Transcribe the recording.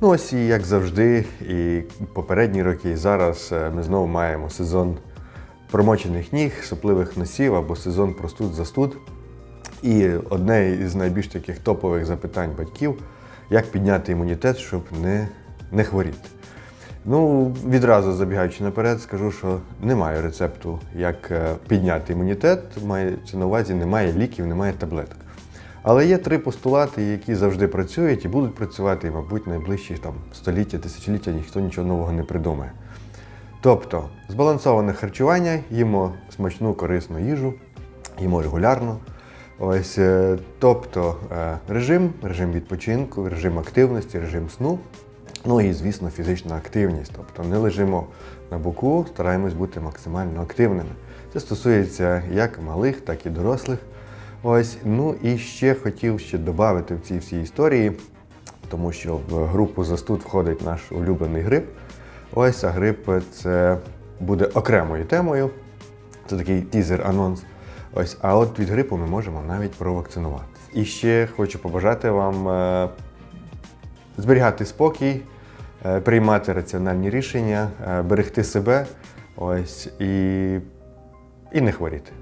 Ну ось і як завжди, і попередні роки, і зараз е, ми знову маємо сезон промочених ніг, сопливих носів або сезон простуд застуд. І одне із найбільш таких топових запитань батьків як підняти імунітет, щоб не, не хворіти. Ну, відразу забігаючи наперед, скажу, що немає рецепту, як е, підняти імунітет. Мається на увазі, немає ліків, немає таблеток. Але є три постулати, які завжди працюють і будуть працювати, і, мабуть, найближчі там, століття, тисячоліття ніхто нічого нового не придумає. Тобто, збалансоване харчування, їмо смачну, корисну їжу, їмо регулярно. Ось, е, тобто е, режим, режим відпочинку, режим активності, режим сну. Ну і, звісно, фізична активність. Тобто не лежимо на боку, стараємось бути максимально активними. Це стосується як малих, так і дорослих. Ось, ну і ще хотів ще додати в цій всій історії, тому що в групу застуд входить наш улюблений грип. Ось, а грип це буде окремою темою. Це такий тізер-анонс. Ось, а от від грипу ми можемо навіть провакцинуватися. І ще хочу побажати вам е, зберігати спокій, е, приймати раціональні рішення, е, берегти себе ось, і, і не хворіти.